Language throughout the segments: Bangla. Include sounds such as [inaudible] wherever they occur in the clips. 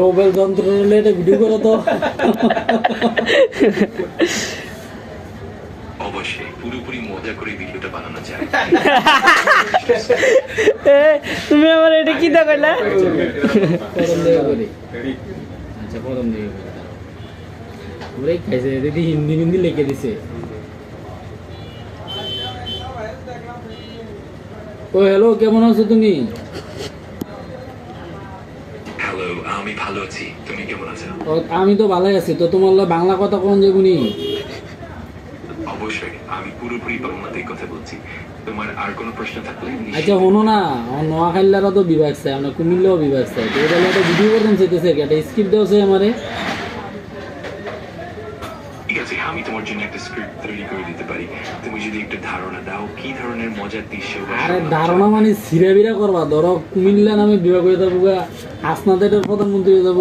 রোবেল যন্ত্র নিলে এটা ভিডিও করো তো অবশ্যই পুরোপুরি মজা করে ভিডিওটা বানানো যায়। তুমি আমার এটা কি আচ্ছা প্রথম দিকে করি খাইছে দিদি হিন্দি হিন্দি লিখে দিছে। ও হ্যালো কেমন আছো তুমি? হ্যালো আমি ভালো আছি। তুমি কেমন আছো? আমি তো ভালোই আছি। তো তোমার বাংলা কথা কোন যাবনি অবশ্যই আমি পুরোপুরি বাংলাতেই কথা বলছি। তোমার আর কোনো প্রশ্ন থাকলে আচ্ছা শোনো না। আমার নোয়াখাইলারা তো বিভাগ চাই আমরা কুমিল্লাও বিভাগ চাই। তো এটা একটা ভিডিও করতাম চাইতেছে একটা স্ক্রিপ্ট দেওয়া আছে আমারে। ঠিক আছে আমি তোমার জন্য একটা স্ক্রিপ্ট তৈরি করে দিতে পারি। তুমি যদি একটু ধারণা দাও কি ধরনের মজার দৃশ্য আরে ধারণা মানে সিরা বিরা করবা। ধরো কুমিল্লা নামে বিভাগ যাব গা। হাসনাদের প্রধানমন্ত্রী যাব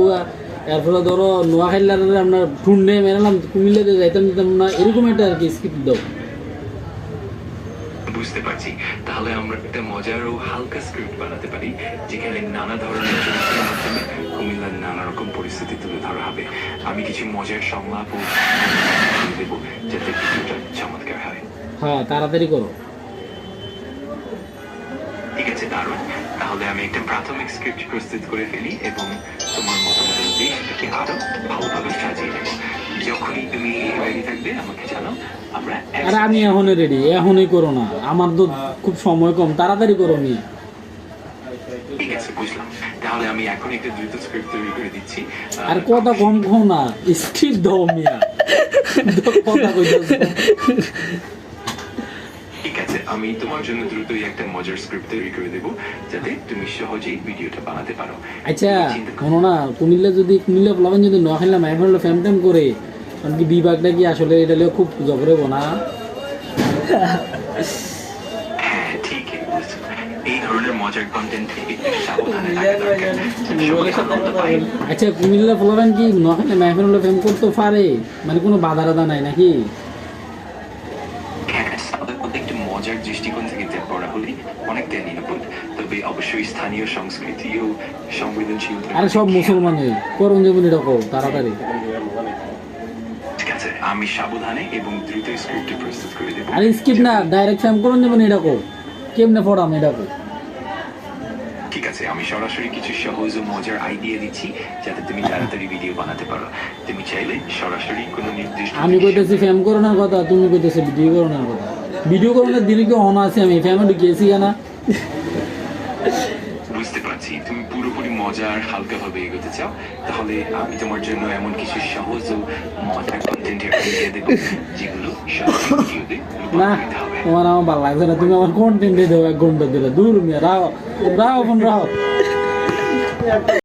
এরপরে ধরো নোয়াখাইলার আপনার ঠুন্ডে মেরালাম কুমিল্লাতে যাইতাম যেতাম না এরকম একটা আর কি স্ক্রিপ্ট দাও। বুঝতে পারছি। তাহলে আমরা একটা মজার ও হালকা স্ক্রিপ্ট বানাতে পারি যেখানে নানা ধরনের চরিত্রের মাধ্যমে কুমিল্লার নানা রকম পরিস্থিতি তুলে ধরা হবে। আমি কিছু মজার সংলাপ ও দেবো যাতে ভিডিওটা চমৎকার হয়। হ্যাঁ তাড়াতাড়ি করো। ঠিক আছে দারুণ। তাহলে আমি একটা প্রাথমিক স্ক্রিপ্ট প্রস্তুত করে ফেলি এবং তোমার মতামত অনুযায়ী সেটাকে আরও ভালোভাবে সাজিয়ে নেব। যখনই তুমি রেডি থাকবে আমাকে জানাও। আমরা আর আমি এখনই রেডি এখনই করো না। আমার তো খুব সময় কম তাড়াতাড়ি করো নিয়ে ঠিক আছে বুঝলাম। তাহলে আমি এখন একটা দ্রুত স্ক্রিপ্ট তৈরি করে দিচ্ছি। আর কথা কম কম না স্ক্রিপ্ট দাও মিয়া কথা আছে আমি তোমার জন্য দ্রুতই একটা মজার স্ক্রিপ্ট তৈরি করে দেবো যাতে তুমি সহজেই ভিডিওটা বানাতে পারো। আচ্ছা শোনো না কুমিল্লা যদি কুমিল্লা প্লাবেন যদি নোয়াখাইলা মাইফাইলা ফ্যাম ট্যাম করে কারণ কি বিভাগটা কি আসলে এটা লিয়ে খুব জবরে বোনা হ্যাঁ [laughs] আচ্ছা কুমিল্লা প্লাবেন কি নোয়াখাইলা মাইফাইলা ফ্যাম করতে পারে মানে কোনো বাধা রাধা নাই নাকি হ্যাঁ তাদের মধ্যে একটু মজার দৃষ্টিকোণ থেকে ত্যাগ করা হলে অনেকটাই নিরাপদ তবে অবশ্যই স্থানীয় সংস্কৃতি ও সংবেদনশীল আরে সব মুসলমানের করুন যেমন এটা কও তাড়াতাড়ি। ঠিক আছে আমি সাবধানে এবং দ্রুত স্ক্রিপ্ট প্রস্তুত করে দেবো। আরে স্কিপ না ডাইরেক্ট ফ্যাম করুন যেমন এটা কও কেমনে পড়াম এটা কও ঠিক আছে আমি সরাসরি কিছু সহজ ও মজার আইডিয়া দিচ্ছি যাতে তুমি [laughs] তাড়াতাড়ি ভিডিও বানাতে পারো। তুমি চাইলে সরাসরি কোনো নির্দিষ্ট আমি কইতেছি ফ্যাম করোনার কথা তুমি কইতেছি ভিডিও করোনার কথা। ভিডিও করোনার দিনে কি অন আছে আমি ফ্যামে গেছি কেনা বুঝতে পারছি। তুমি পুরোপুরি মজার হালকা ভাবে এগোতে চাও। তাহলে আমি তোমার জন্য এমন কিছু সহজ ও মজার কন্টেন্টের আইডিয়া দেবো যেগুলো না তোমার আমার ভালো লাগছে না। তুমি আমার কন্টেন্টে দেবো এক ঘণ্টা দিলে দূর মিয়া রাও রাও ফোন রাও।